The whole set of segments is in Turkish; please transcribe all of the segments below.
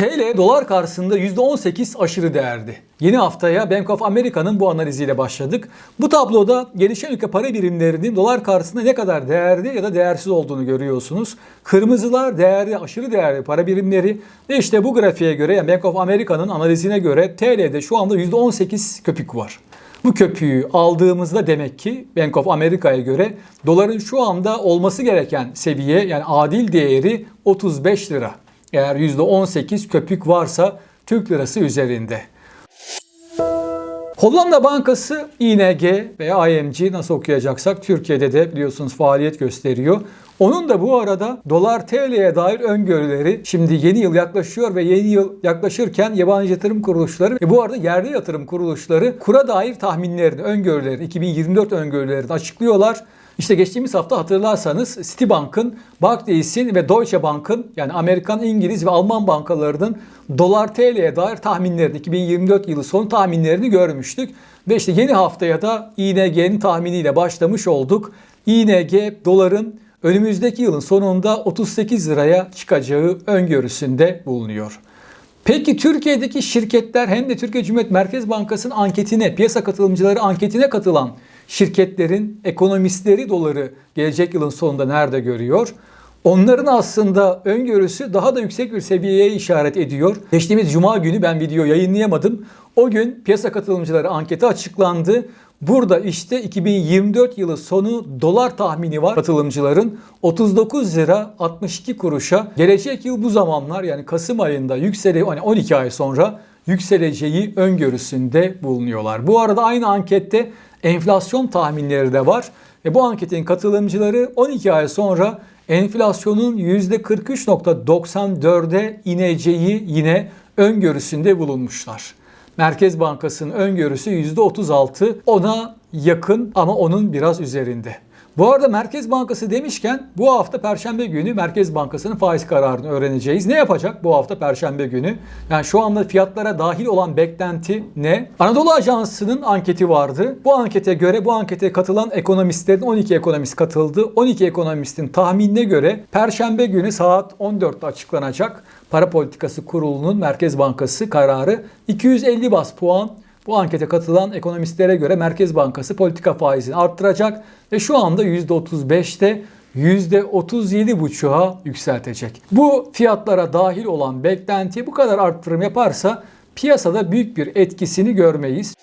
TL dolar karşısında %18 aşırı değerdi. Yeni haftaya Bank of America'nın bu analiziyle başladık. Bu tabloda gelişen ülke para birimlerinin dolar karşısında ne kadar değerli ya da değersiz olduğunu görüyorsunuz. Kırmızılar değerli, aşırı değerli para birimleri ve işte bu grafiğe göre yani Bank of America'nın analizine göre TL'de şu anda %18 köpük var. Bu köpüğü aldığımızda demek ki Bank of America'ya göre doların şu anda olması gereken seviye yani adil değeri 35 lira. Eğer %18 köpük varsa Türk lirası üzerinde. Hollanda Bankası ING veya IMG nasıl okuyacaksak Türkiye'de de biliyorsunuz faaliyet gösteriyor. Onun da bu arada dolar TL'ye dair öngörüleri şimdi yeni yıl yaklaşıyor ve yeni yıl yaklaşırken yabancı yatırım kuruluşları ve bu arada yerli yatırım kuruluşları kura dair tahminlerini, öngörülerini, 2024 öngörülerini açıklıyorlar. İşte geçtiğimiz hafta hatırlarsanız Citibank'ın, Barclays'in ve Deutsche Bank'ın yani Amerikan, İngiliz ve Alman bankalarının dolar TL'ye dair tahminlerini, 2024 yılı son tahminlerini görmüştük. Ve işte yeni haftaya da ING'nin tahminiyle başlamış olduk. ING doların önümüzdeki yılın sonunda 38 liraya çıkacağı öngörüsünde bulunuyor. Peki Türkiye'deki şirketler hem de Türkiye Cumhuriyet Merkez Bankası'nın anketine, piyasa katılımcıları anketine katılan şirketlerin ekonomistleri doları gelecek yılın sonunda nerede görüyor? Onların aslında öngörüsü daha da yüksek bir seviyeye işaret ediyor. Geçtiğimiz cuma günü ben video yayınlayamadım. O gün piyasa katılımcıları anketi açıklandı. Burada işte 2024 yılı sonu dolar tahmini var katılımcıların 39 lira 62 kuruşa gelecek yıl bu zamanlar yani Kasım ayında yüksele hani 12 ay sonra yükseleceği öngörüsünde bulunuyorlar. Bu arada aynı ankette enflasyon tahminleri de var. Ve bu anketin katılımcıları 12 ay sonra enflasyonun %43.94'e ineceği yine öngörüsünde bulunmuşlar. Merkez Bankası'nın öngörüsü %36 ona yakın ama onun biraz üzerinde. Bu arada Merkez Bankası demişken bu hafta Perşembe günü Merkez Bankası'nın faiz kararını öğreneceğiz. Ne yapacak bu hafta Perşembe günü? Yani şu anda fiyatlara dahil olan beklenti ne? Anadolu Ajansı'nın anketi vardı. Bu ankete göre bu ankete katılan ekonomistlerin 12 ekonomist katıldı. 12 ekonomistin tahminine göre Perşembe günü saat 14'te açıklanacak Para Politikası Kurulu'nun Merkez Bankası kararı 250 bas puan bu ankete katılan ekonomistlere göre Merkez Bankası politika faizini arttıracak ve şu anda %35'te %37,5'a yükseltecek. Bu fiyatlara dahil olan beklenti bu kadar arttırım yaparsa piyasada büyük bir etkisini görmeyiz.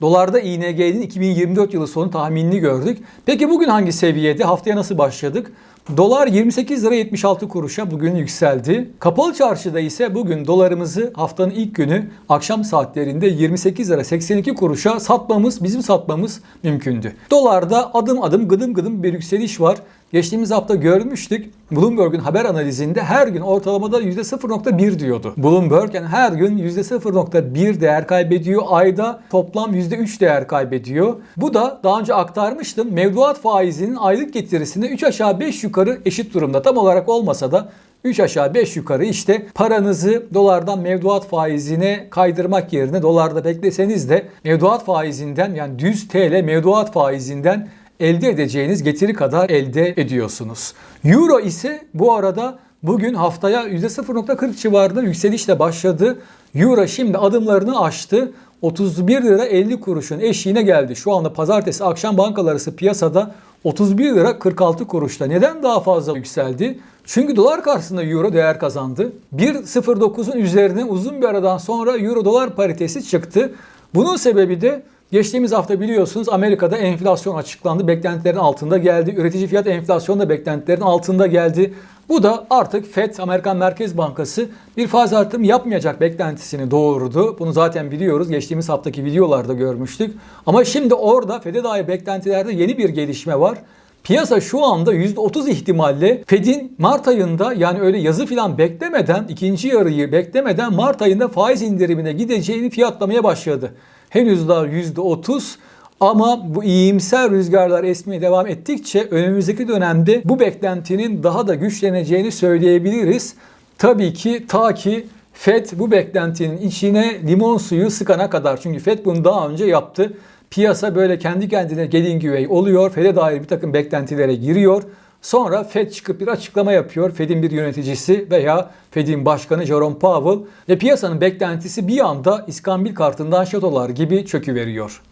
Dolarda ING'nin 2024 yılı sonu tahminini gördük. Peki bugün hangi seviyede? Haftaya nasıl başladık? Dolar 28 lira 76 kuruşa bugün yükseldi. Kapalı çarşıda ise bugün dolarımızı haftanın ilk günü akşam saatlerinde 28 lira 82 kuruşa satmamız, bizim satmamız mümkündü. Dolarda adım adım gıdım gıdım bir yükseliş var. Geçtiğimiz hafta görmüştük. Bloomberg'un haber analizinde her gün ortalamada %0.1 diyordu. Bloomberg yani her gün %0.1 değer kaybediyor. Ayda toplam %3 değer kaybediyor. Bu da daha önce aktarmıştım. Mevduat faizinin aylık getirisinde 3 aşağı 5 yukarı eşit durumda. Tam olarak olmasa da 3 aşağı 5 yukarı işte paranızı dolardan mevduat faizine kaydırmak yerine dolarda bekleseniz de mevduat faizinden yani düz TL mevduat faizinden elde edeceğiniz getiri kadar elde ediyorsunuz. Euro ise bu arada bugün haftaya %0.40 civarında yükselişle başladı. Euro şimdi adımlarını aştı. 31 lira 50 kuruşun eşiğine geldi. Şu anda pazartesi akşam bankalar arası piyasada 31 lira 46 kuruşta. Neden daha fazla yükseldi? Çünkü dolar karşısında euro değer kazandı. 1.09'un üzerine uzun bir aradan sonra euro dolar paritesi çıktı. Bunun sebebi de Geçtiğimiz hafta biliyorsunuz Amerika'da enflasyon açıklandı. Beklentilerin altında geldi. Üretici fiyat enflasyonu da beklentilerin altında geldi. Bu da artık FED, Amerikan Merkez Bankası bir faiz artırım yapmayacak beklentisini doğurdu. Bunu zaten biliyoruz. Geçtiğimiz haftaki videolarda görmüştük. Ama şimdi orada FED'e dair beklentilerde yeni bir gelişme var. Piyasa şu anda %30 ihtimalle Fed'in Mart ayında yani öyle yazı filan beklemeden ikinci yarıyı beklemeden Mart ayında faiz indirimine gideceğini fiyatlamaya başladı. Henüz daha %30 ama bu iyimser rüzgarlar esmeye devam ettikçe önümüzdeki dönemde bu beklentinin daha da güçleneceğini söyleyebiliriz. Tabii ki ta ki FED bu beklentinin içine limon suyu sıkana kadar. Çünkü FED bunu daha önce yaptı. Piyasa böyle kendi kendine gelin güvey oluyor. FED'e dair bir takım beklentilere giriyor. Sonra Fed çıkıp bir açıklama yapıyor. Fed'in bir yöneticisi veya Fed'in başkanı Jerome Powell ve piyasanın beklentisi bir anda iskambil kartından şatolar gibi çöküveriyor.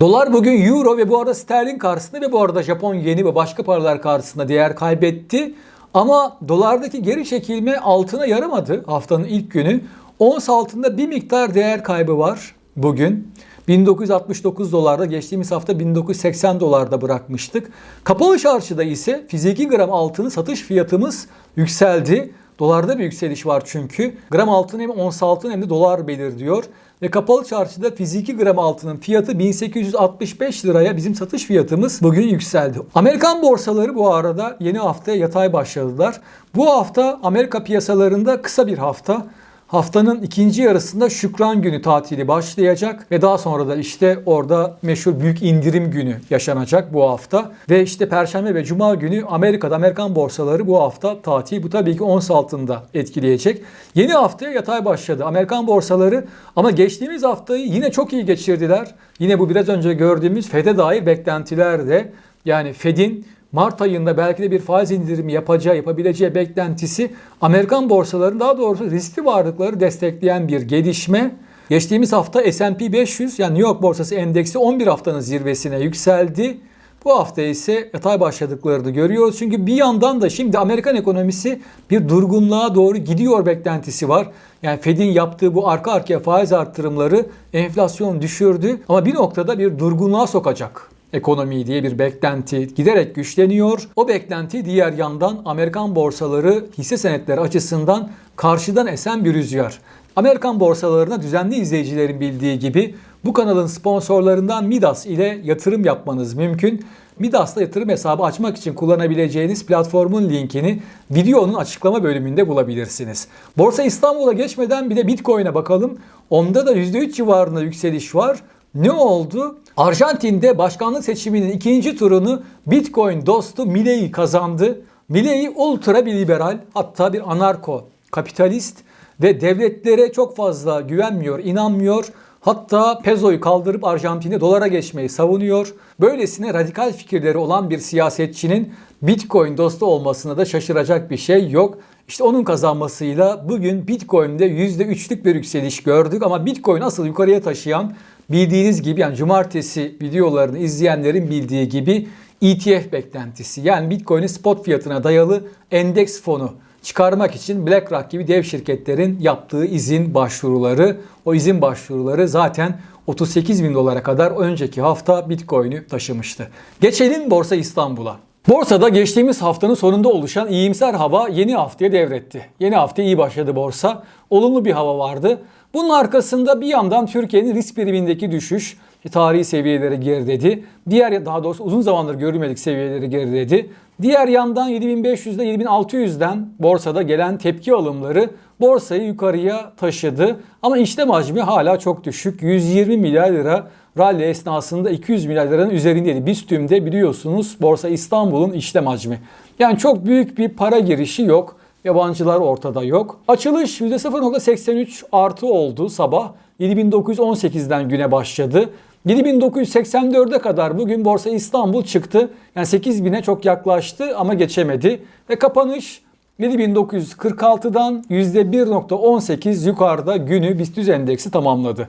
Dolar bugün euro ve bu arada sterlin karşısında ve bu arada Japon yeni ve başka paralar karşısında değer kaybetti. Ama dolardaki geri çekilme altına yaramadı haftanın ilk günü. Ons altında bir miktar değer kaybı var bugün. 1969 dolarda geçtiğimiz hafta 1980 dolarda bırakmıştık. Kapalı çarşıda ise fiziki gram altını satış fiyatımız yükseldi. Dolarda bir yükseliş var çünkü. Gram altın hem ons altın hem de dolar belirliyor. Ve kapalı çarşıda fiziki gram altının fiyatı 1865 liraya bizim satış fiyatımız bugün yükseldi. Amerikan borsaları bu arada yeni haftaya yatay başladılar. Bu hafta Amerika piyasalarında kısa bir hafta. Haftanın ikinci yarısında Şükran Günü tatili başlayacak ve daha sonra da işte orada meşhur büyük indirim günü yaşanacak bu hafta. Ve işte Perşembe ve Cuma günü Amerika'da Amerikan borsaları bu hafta tatil. Bu tabii ki ons altında etkileyecek. Yeni haftaya yatay başladı Amerikan borsaları ama geçtiğimiz haftayı yine çok iyi geçirdiler. Yine bu biraz önce gördüğümüz FED'e dair beklentiler de yani FED'in Mart ayında belki de bir faiz indirimi yapacağı, yapabileceği beklentisi Amerikan borsalarının daha doğrusu riskli varlıkları destekleyen bir gelişme. Geçtiğimiz hafta S&P 500 yani New York borsası endeksi 11 haftanın zirvesine yükseldi. Bu hafta ise yatay başladıklarını görüyoruz. Çünkü bir yandan da şimdi Amerikan ekonomisi bir durgunluğa doğru gidiyor beklentisi var. Yani Fed'in yaptığı bu arka arkaya faiz arttırımları enflasyon düşürdü ama bir noktada bir durgunluğa sokacak ekonomiyi diye bir beklenti giderek güçleniyor. O beklenti diğer yandan Amerikan borsaları hisse senetleri açısından karşıdan esen bir rüzgar. Amerikan borsalarına düzenli izleyicilerin bildiği gibi bu kanalın sponsorlarından Midas ile yatırım yapmanız mümkün. Midas'ta yatırım hesabı açmak için kullanabileceğiniz platformun linkini videonun açıklama bölümünde bulabilirsiniz. Borsa İstanbul'a geçmeden bir de Bitcoin'e bakalım. Onda da %3 civarında yükseliş var. Ne oldu? Arjantin'de başkanlık seçiminin ikinci turunu Bitcoin dostu Milei kazandı. Milei ultra bir liberal hatta bir anarko kapitalist ve devletlere çok fazla güvenmiyor, inanmıyor. Hatta pezoyu kaldırıp Arjantin'e dolara geçmeyi savunuyor. Böylesine radikal fikirleri olan bir siyasetçinin Bitcoin dostu olmasına da şaşıracak bir şey yok. İşte onun kazanmasıyla bugün Bitcoin'de %3'lük bir yükseliş gördük ama Bitcoin asıl yukarıya taşıyan bildiğiniz gibi yani cumartesi videolarını izleyenlerin bildiği gibi ETF beklentisi. Yani Bitcoin'in spot fiyatına dayalı endeks fonu çıkarmak için BlackRock gibi dev şirketlerin yaptığı izin başvuruları. O izin başvuruları zaten 38 bin dolara kadar önceki hafta Bitcoin'i taşımıştı. Geçelim Borsa İstanbul'a. Borsada geçtiğimiz haftanın sonunda oluşan iyimser hava yeni haftaya devretti. Yeni hafta iyi başladı borsa. Olumlu bir hava vardı. Bunun arkasında bir yandan Türkiye'nin risk primindeki düşüş tarihi seviyeleri geriledi. Diğer daha doğrusu uzun zamandır görülmedik seviyeleri geriledi. Diğer yandan 7500'den 7600'den borsada gelen tepki alımları borsayı yukarıya taşıdı. Ama işlem hacmi hala çok düşük. 120 milyar lira rally esnasında 200 milyar liranın üzerindeydi. BISTÜM'de biliyorsunuz Borsa İstanbul'un işlem hacmi. Yani çok büyük bir para girişi yok. Yabancılar ortada yok. Açılış %0.83 artı oldu sabah. 7918'den güne başladı. 7984'e kadar bugün Borsa İstanbul çıktı. Yani 8000'e çok yaklaştı ama geçemedi. Ve kapanış 7946'dan %1.18 yukarıda günü BIST endeksi tamamladı.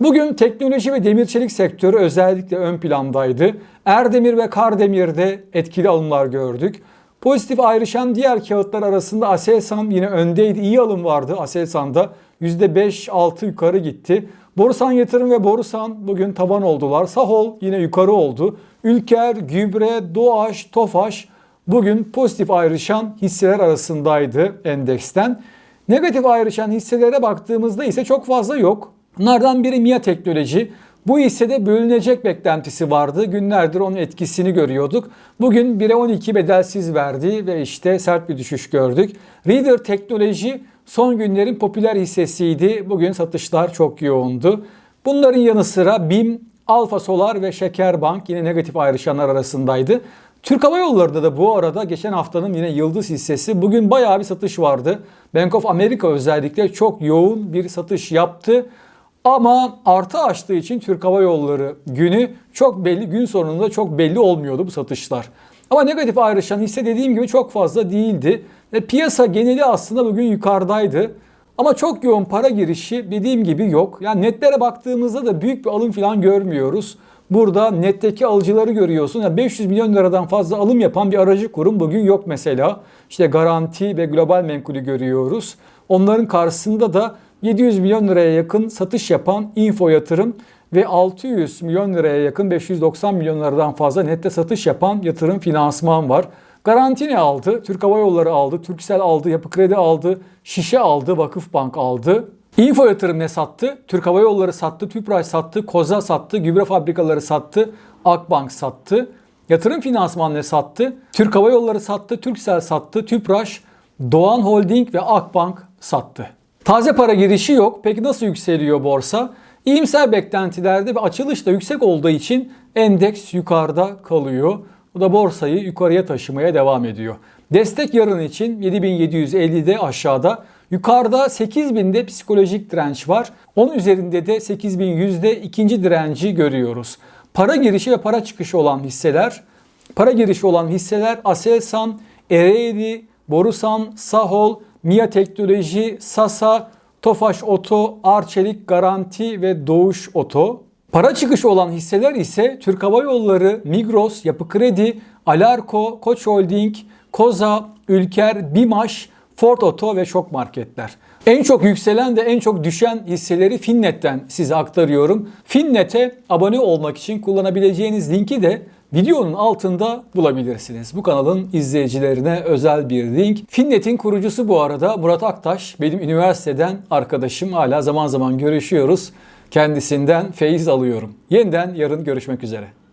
Bugün teknoloji ve demir çelik sektörü özellikle ön plandaydı. Erdemir ve Kardemir'de etkili alımlar gördük. Pozitif ayrışan diğer kağıtlar arasında Aselsan yine öndeydi. İyi alım vardı Aselsan'da. %5-6 yukarı gitti. Borusan Yatırım ve Borusan bugün taban oldular. Sahol yine yukarı oldu. Ülker, Gübre, Doğaş, Tofaş bugün pozitif ayrışan hisseler arasındaydı endeksten. Negatif ayrışan hisselere baktığımızda ise çok fazla yok. Bunlardan biri MIA Teknoloji. Bu hissede bölünecek beklentisi vardı. Günlerdir onun etkisini görüyorduk. Bugün 1'e 12 bedelsiz verdi ve işte sert bir düşüş gördük. Reader Teknoloji son günlerin popüler hissesiydi. Bugün satışlar çok yoğundu. Bunların yanı sıra BİM, Alfa Solar ve Şekerbank yine negatif ayrışanlar arasındaydı. Türk Hava Yolları'da da bu arada geçen haftanın yine yıldız hissesi bugün bayağı bir satış vardı. Bank of America özellikle çok yoğun bir satış yaptı. Ama artı açtığı için Türk Hava Yolları günü çok belli gün sonunda çok belli olmuyordu bu satışlar. Ama negatif ayrışan hisse dediğim gibi çok fazla değildi. Ve piyasa geneli aslında bugün yukarıdaydı. Ama çok yoğun para girişi dediğim gibi yok. Yani netlere baktığımızda da büyük bir alım falan görmüyoruz. Burada netteki alıcıları görüyorsun. Yani 500 milyon liradan fazla alım yapan bir aracı kurum bugün yok mesela. İşte garanti ve global menkulü görüyoruz. Onların karşısında da 700 milyon liraya yakın satış yapan info yatırım ve 600 milyon liraya yakın 590 milyon liradan fazla nette satış yapan yatırım finansman var. Garanti ne aldı? Türk Hava Yolları aldı, Türksel aldı, Yapı Kredi aldı, Şişe aldı, Vakıfbank aldı. Info yatırım ne sattı? Türk Hava Yolları sattı, Tüpraş sattı, Koza sattı, gübre fabrikaları sattı, Akbank sattı. Yatırım finansman ne sattı? Türk Hava Yolları sattı, Türksel sattı, Tüpraş, Doğan Holding ve Akbank sattı. Taze para girişi yok. Peki nasıl yükseliyor borsa? İyimser beklentilerde ve açılış da yüksek olduğu için endeks yukarıda kalıyor. Bu da borsayı yukarıya taşımaya devam ediyor. Destek yarın için 7750'de aşağıda. Yukarıda 8000'de psikolojik direnç var. Onun üzerinde de 8100'de ikinci direnci görüyoruz. Para girişi ve para çıkışı olan hisseler. Para girişi olan hisseler Aselsan, Ereğli, Borusan, Sahol, Mia Teknoloji, Sasa, Tofaş Oto, Arçelik Garanti ve Doğuş Oto. Para çıkışı olan hisseler ise Türk Hava Yolları, Migros, Yapı Kredi, Alarko, Koç Holding, Koza, Ülker, Bimaş, Ford Oto ve Şok Marketler. En çok yükselen ve en çok düşen hisseleri Finnet'ten size aktarıyorum. Finnet'e abone olmak için kullanabileceğiniz linki de videonun altında bulabilirsiniz. Bu kanalın izleyicilerine özel bir link. Finnet'in kurucusu bu arada Murat Aktaş. Benim üniversiteden arkadaşım. Hala zaman zaman görüşüyoruz. Kendisinden feyiz alıyorum. Yeniden yarın görüşmek üzere.